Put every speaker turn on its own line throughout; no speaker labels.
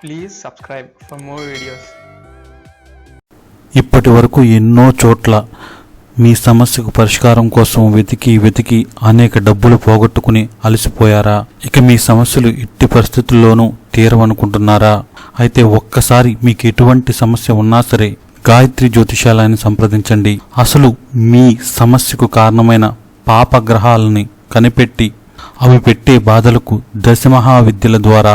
Please subscribe for more videos
ఇప్పటి వరకు ఎన్నో చోట్ల మీ సమస్యకు పరిష్కారం కోసం వెతికి వెతికి అనేక డబ్బులు పోగొట్టుకుని అలసిపోయారా? ఇక మీ సమస్యలు ఎట్టి పరిస్థితుల్లోనూ తీరవనుకుంటున్నారా? అయితే ఒక్కసారి మీకు ఎటువంటి సమస్య ఉన్నా సరే గాయత్రి జ్యోతిషాలయాన్ని సంప్రదించండి. అసలు మీ సమస్యకు కారణమైన పాపగ్రహాలని కనిపెట్టి అవి పెట్టే బాధలకు దశమహా విద్యల ద్వారా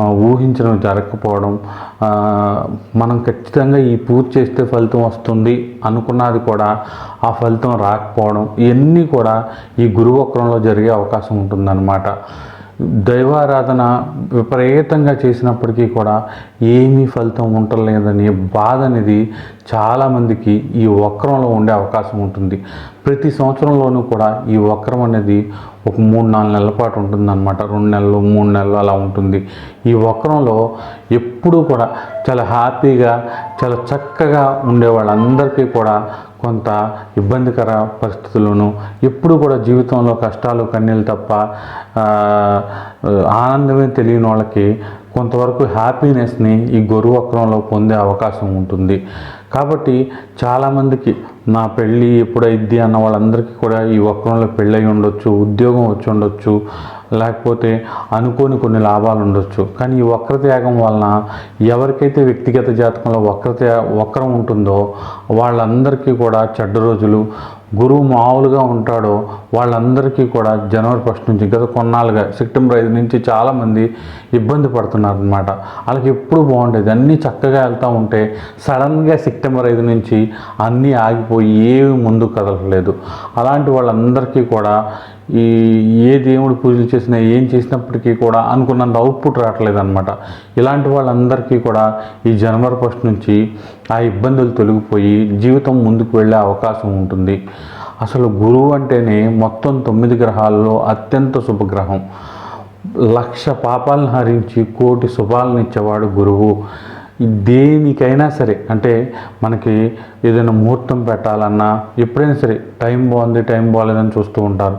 ఊహించడం జరగకపోవడం మనం ఖచ్చితంగా ఈ పూజ చేస్తే ఫలితం వస్తుంది అనుకున్నది కూడా ఆ ఫలితం రాకపోవడం ఇవన్నీ కూడా ఈ గురువక్రంలో జరిగే అవకాశం ఉంటుందన్నమాట. దైవారాధన విపరీతంగా చేసినప్పటికీ కూడా ఏమీ ఫలితం ఉండలేదనే బాధ అనేది చాలామందికి ఈ వక్రంలో ఉండే అవకాశం ఉంటుంది. ప్రతి సంవత్సరంలోనూ కూడా ఈ వక్రం అనేది ఒక మూడు నాలుగు నెలల పాటు ఉంటుందన్నమాట. రెండు నెలలు మూడు నెలలు అలా ఉంటుంది. ఈ వక్రంలో ఎప్పుడూ కూడా చాలా హ్యాపీగా చాలా చక్కగా ఉండే వాళ్ళందరికీ కూడా కొంత ఇబ్బందికర పరిస్థితులను ఎప్పుడు కూడా జీవితంలో కష్టాలు కన్నీళ్ళు తప్ప ఆనందమే తెలియని వాళ్ళకి కొంతవరకు హ్యాపీనెస్ని ఈ గొరువక్రంలో పొందే అవకాశం ఉంటుంది. కాబట్టి చాలామందికి నా పెళ్ళి ఎప్పుడైద్ది అన్న వాళ్ళందరికీ కూడా ఈ వక్రంలో పెళ్ళి ఉండొచ్చు ఉద్యోగం వచ్చి ఉండొచ్చు లేకపోతే అనుకోని కొన్ని లాభాలు ఉండొచ్చు. కానీ ఈ వక్రత్యాగం వలన ఎవరికైతే వ్యక్తిగత జాతకంలో వక్రత్యా వక్రం ఉంటుందో వాళ్ళందరికీ కూడా చెడ్డ రోజులు గురువు మామూలుగా ఉంటాడో వాళ్ళందరికీ కూడా జనవరి ఫస్ట్ నుంచి గత కొన్నాళ్ళుగా సెప్టెంబర్ ఐదు నుంచి చాలామంది ఇబ్బంది పడుతున్నారు అనమాట వాళ్ళకి ఎప్పుడు బాగుండేది. అన్నీ చక్కగా వెళ్తూ ఉంటే సడన్గా సెప్టెంబర్ ఐదు నుంచి అన్నీ ఆగిపోయి ఏవి ముందు కదలలేదు అలాంటి వాళ్ళందరికీ కూడా ఈ ఏ దేవుడు పూజలు చేసినా ఏం చేసినప్పటికీ కూడా అనుకున్నంత అవుట్పుట్ రావట్లేదన్నమాట. ఇలాంటి వాళ్ళందరికీ కూడా ఈ జనవరి ఫస్ట్ నుంచి ఆ ఇబ్బందులు తొలగిపోయి జీవితం ముందుకు వెళ్ళే అవకాశం ఉంటుంది. అసలు గురువు అంటేనే మొత్తం తొమ్మిది గ్రహాల్లో అత్యంత శుభగ్రహం. లక్ష పాపాలను హరించి కోటి శుభాలను ఇచ్చేవాడు గురువు. దేనికైనా సరే అంటే మనకి ఏదైనా ముహూర్తం పెట్టాలన్నా ఎప్పుడైనా సరే టైం బాగుంది టైం బాగాలేదని చూస్తూ ఉంటారు.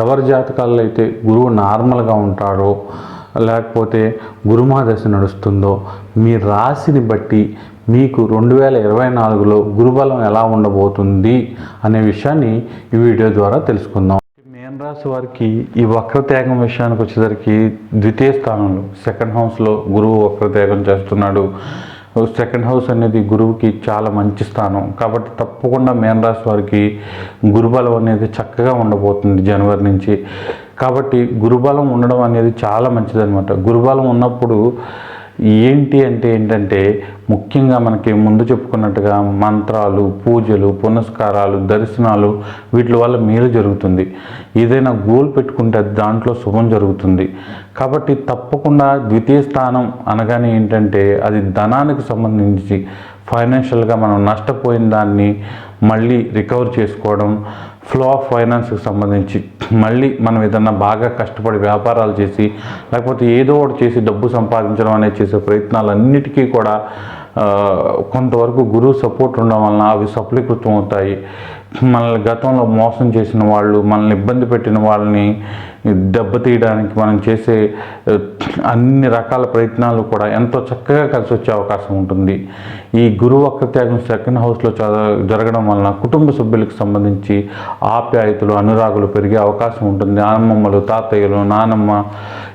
ఎవరి జాతకాల్లో అయితే గురువు నార్మల్గా ఉంటాడో లేకపోతే గురుమహాదశ నడుస్తుందో మీ రాశిని బట్టి మీకు రెండు వేల ఇరవై నాలుగులో గురుబలం ఎలా ఉండబోతుంది అనే విషయాన్ని ఈ వీడియో ద్వారా తెలుసుకుందాం. మేన్ రాశి వారికి ఈ వక్రత్యాగం విషయానికి వచ్చేసరికి ద్వితీయ స్థానంలో సెకండ్ హౌస్లో గురువు వక్రత్యాగం చేస్తున్నాడు. సెకండ్ హౌస్ అనేది గురువుకి చాలా మంచి స్థానం. కాబట్టి తప్పకుండా మేన్ రాశి వారికి గురుబలం అనేది చక్కగా ఉండబోతుంది జనవరి నుంచి. కాబట్టి గురుబలం ఉండడం అనేది చాలా మంచిదనమాట గురుబలం ఉన్నప్పుడు ఏంటి అంటే ఏంటంటే ముఖ్యంగా మనకి ముందు చెప్పుకున్నట్టుగా మంత్రాలు పూజలు పునస్కారాలు దర్శనాలు వీటి వల్ల మేలు జరుగుతుంది. ఏదైనా గోల్ పెట్టుకుంటే దాంట్లో శుభం జరుగుతుంది. కాబట్టి తప్పకుండా ద్వితీయ స్థానం అనగానే ఏంటంటే అది ధనానికి సంబంధించి ఫైనాన్షియల్గా మనం నష్టపోయిన దాన్ని మళ్ళీ రికవర్ చేసుకోవడం ఫ్లో ఆఫ్ ఫైనాన్స్కి సంబంధించి మళ్ళీ మనం ఏదన్నా బాగా కష్టపడి వ్యాపారాలు చేసి లేకపోతే ఏదో ఒకటి చేసి డబ్బు సంపాదించడం అనేది చేసే ప్రయత్నాలన్నిటికీ కూడా కొంతవరకు గురువు సపోర్ట్ ఉండడం వలన అవి సఫలీకృతం అవుతాయి. మనల్ని గతంలో మోసం చేసిన వాళ్ళు మనల్ని ఇబ్బంది పెట్టిన వాళ్ళని దెబ్బతీయడానికి మనం చేసే అన్ని రకాల ప్రయత్నాలు కూడా ఎంతో చక్కగా కలిసి వచ్చే అవకాశం ఉంటుంది. ఈ గురువు వక్రత్యాగం సెకండ్ హౌస్లో చ- జరగడం వలన కుటుంబ సభ్యులకు సంబంధించి ఆప్యాయతలు అనురాగులు పెరిగే అవకాశం ఉంటుంది. అమ్మమ్మలు తాతయ్యలు నానమ్మ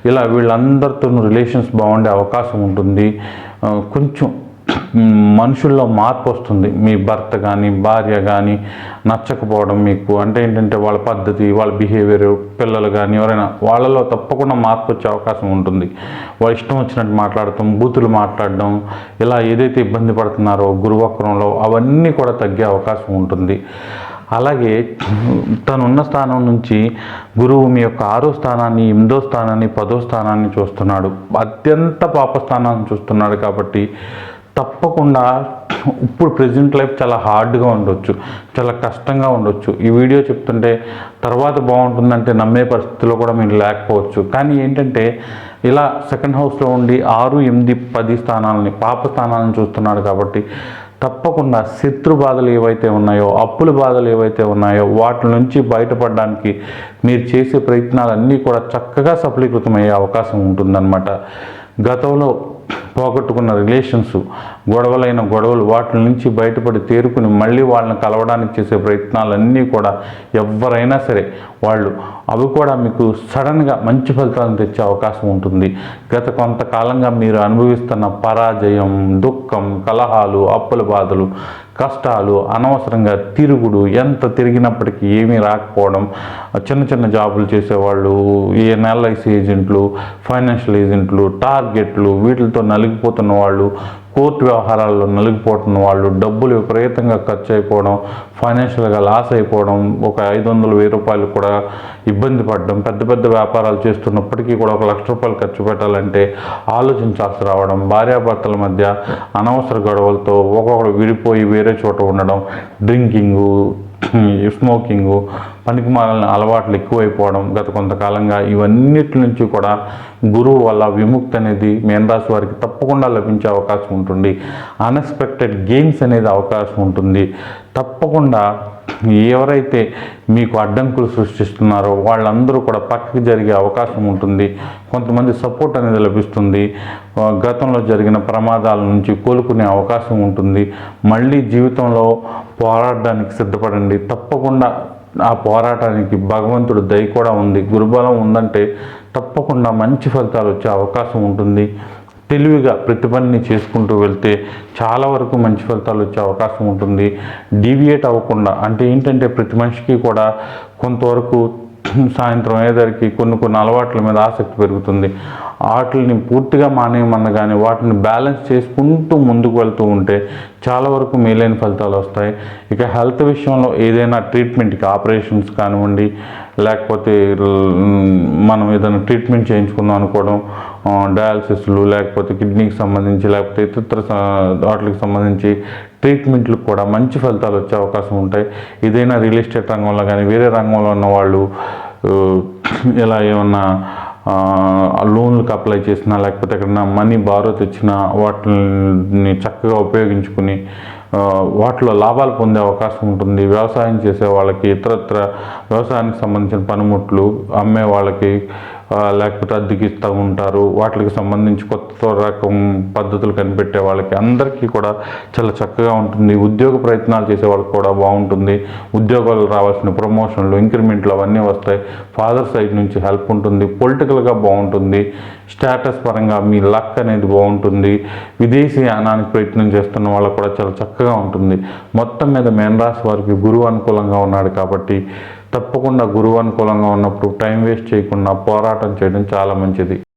ఇలా వీళ్ళందరితోనూ రిలేషన్స్ బాగుండే అవకాశం ఉంటుంది. కొంచెం మనుషుల్లో మార్పు వస్తుంది. మీ భర్త కానీ భార్య కానీ నచ్చకపోవడం మీకు అంటే ఏంటంటే వాళ్ళ పద్ధతి వాళ్ళ బిహేవియర్ పిల్లలు కానీ ఎవరైనా వాళ్ళలో తప్పకుండా మార్పు వచ్చే అవకాశం ఉంటుంది. వాళ్ళ ఇష్టం వచ్చినట్టు మాట్లాడటం బూతులు మాట్లాడడం ఇలా ఏదైతే ఇబ్బంది పడుతున్నారో గురువక్రంలో అవన్నీ కూడా తగ్గే అవకాశం ఉంటుంది. అలాగే తనున్న స్థానం నుంచి గురువు మీ యొక్క ఆరో స్థానాన్ని ఎనిమిదో స్థానాన్ని పదో స్థానాన్ని చూస్తున్నాడు. అత్యంత పాప స్థానాన్ని చూస్తున్నాడు కాబట్టి తప్పకుండా ఇప్పుడు ప్రజెంట్ లైఫ్ చాలా హార్డ్గా ఉండొచ్చు చాలా కష్టంగా ఉండొచ్చు. ఈ వీడియో చెప్తుంటే తర్వాత బాగుంటుందంటే నమ్మే పరిస్థితిలో కూడా మీరు లేకపోవచ్చు. కానీ ఏంటంటే ఇలా సెకండ్ హౌస్లో ఉండి ఆరు ఎనిమిది పది స్థానాలని పాప స్థానాలను చూస్తున్నాడు కాబట్టి తప్పకుండా శత్రు బాధలు ఏవైతే ఉన్నాయో అప్పుల బాధలు ఏవైతే ఉన్నాయో వాటి నుంచి బయటపడడానికి మీరు చేసే ప్రయత్నాలన్నీ కూడా చక్కగా సఫలీకృతమయ్యే అవకాశం ఉంటుందన్నమాట. గతంలో పోగొట్టుకున్న రిలేషన్స్ గొడవలైన గొడవలు వాటి నుంచి బయటపడి తేరుకుని మళ్ళీ వాళ్ళని కలవడానికి చేసే ప్రయత్నాలన్నీ కూడా ఎవరైనా సరే వాళ్ళు అవి కూడా మీకు సడన్గా మంచి ఫలితాలను తెచ్చే అవకాశం ఉంటుంది. గత కొంతకాలంగా మీరు అనుభవిస్తున్న పరాజయం దుఃఖం కలహాలు అప్పుల బాధలు కష్టాలు అనవసరంగా తిరుగుడు ఎంత తిరిగినప్పటికీ ఏమీ రాకపోవడం చిన్న చిన్న జాబులు చేసేవాళ్ళు ఈ ఎన్ఎల్ఐసి ఏజెంట్లు ఫైనాన్షియల్ ఏజెంట్లు టార్గెట్లు వీటితో నలిగిపోతున్న వాళ్ళు కోర్టు వ్యవహారాల్లో నలిగిపోతున్న వాళ్ళు డబ్బులు విపరీతంగా ఖర్చు అయిపోవడం ఫైనాన్షియల్గా లాస్ అయిపోవడం ఒక ఐదు వందలు వెయ్యి రూపాయలు కూడా ఇబ్బంది పడడం పెద్ద పెద్ద వ్యాపారాలు చేస్తున్నప్పటికీ కూడా ఒక లక్ష రూపాయలు ఖర్చు పెట్టాలంటే ఆలోచించాల్సి రావడం భార్యాభర్తల మధ్య అనవసర గొడవలతో ఒక్కొక్కడు విడిపోయి వేరే చోట ఉండడం డ్రింకింగు స్మోకింగు పనికిమాలిన అలవాట్లు ఎక్కువైపోవడం గత కొంతకాలంగా ఇవన్నిటి నుంచి కూడా గురువు వల్ల విముక్తి అనేది మేనరాశి వారికి తప్పకుండా లభించే అవకాశం ఉంటుంది. అన్ఎక్స్పెక్టెడ్ గెయిన్స్ అనేది అవకాశం ఉంటుంది. తప్పకుండా ఎవరైతే మీకు అడ్డంకులు సృష్టిస్తున్నారో వాళ్ళందరూ కూడా పక్కకి జరిగే అవకాశం ఉంటుంది. కొంతమంది సపోర్ట్ అనేది లభిస్తుంది. గతంలో జరిగిన ప్రమాదాల నుంచి కోలుకునే అవకాశం ఉంటుంది. మళ్ళీ జీవితంలో పోరాడడానికి సిద్ధపడండి. తప్పకుండా ఆ పోరాటానికి భగవంతుడు దయ కూడా ఉంది. గురుబలం ఉందంటే తప్పకుండా మంచి ఫలితాలు వచ్చే అవకాశం ఉంటుంది. తెలివిగా ప్రతి పనిని చేసుకుంటూ వెళ్తే చాలా వరకు మంచి ఫలితాలు వచ్చే అవకాశం ఉంటుంది. డీవియేట్ అవ్వకుండా అంటే ఏంటంటే ప్రతి మనిషికి కూడా కొంతవరకు సాయంత్రం అయ్యేసరికి కొన్ని కొన్ని అలవాట్ల మీద ఆసక్తి పెరుగుతుంది. వాటిని పూర్తిగా మానేయమన్న కానీ వాటిని బ్యాలెన్స్ చేసుకుంటూ ముందుకు వెళ్తూ ఉంటే చాలా వరకు మేలైన ఫలితాలు వస్తాయి. ఇక హెల్త్ విషయంలో ఏదైనా ట్రీట్మెంట్కి ఆపరేషన్స్ కానివ్వండి లేకపోతే మనం ఏదైనా ట్రీట్మెంట్ చేయించుకుందాం అనుకోవడం డయాలసిస్లు లేకపోతే కిడ్నీకి సంబంధించి లేకపోతే ఇతర వాటికి సంబంధించి ట్రీట్మెంట్లకు కూడా మంచి ఫలితాలు వచ్చే అవకాశం ఉంటాయి. ఏదైనా రియల్ ఎస్టేట్ రంగంలో కానీ వేరే రంగంలో ఉన్న వాళ్ళు ఇలా ఏమన్నా లోన్లకు అప్లై చేసినా లేకపోతే ఎక్కడన్నా మనీ బారో తెచ్చినా వాటిని చక్కగా ఉపయోగించుకుని వాటిలో లాభాలు పొందే అవకాశం ఉంటుంది. వ్యవసాయం చేసే వాళ్ళకి ఇతరత్ర వ్యవసాయానికి సంబంధించిన పనిముట్లు అమ్మే వాళ్ళకి లేకపోతే అద్దెకి ఇస్తూ ఉంటారు. వాటికి సంబంధించి కొత్త రకం పద్ధతులు కనిపెట్టే వాళ్ళకి అందరికీ కూడా చాలా చక్కగా ఉంటుంది. ఉద్యోగ ప్రయత్నాలు చేసే వాళ్ళకి కూడా బాగుంటుంది. ఉద్యోగాలు రావాల్సిన ప్రమోషన్లు ఇంక్రిమెంట్లు అవన్నీ వస్తాయి. ఫాదర్ సైడ్ నుంచి హెల్ప్ ఉంటుంది. పొలిటికల్గా బాగుంటుంది. స్టేటస్ పరంగా మీ లక్ అనేది బాగుంటుంది. విదేశీ యానానికి ప్రయత్నం చేస్తున్న వాళ్ళకు కూడా చాలా చక్కగా ఉంటుంది. మొత్తం మీద మేన రాశి వారికి గురువు అనుకూలంగా ఉన్నాడు కాబట్టి తప్పకుండా గురువు అనుకూలంగా ఉన్నప్పుడు టైం వేస్ట్ చేయకుండా పోరాటం చేయడం చాలా మంచిది.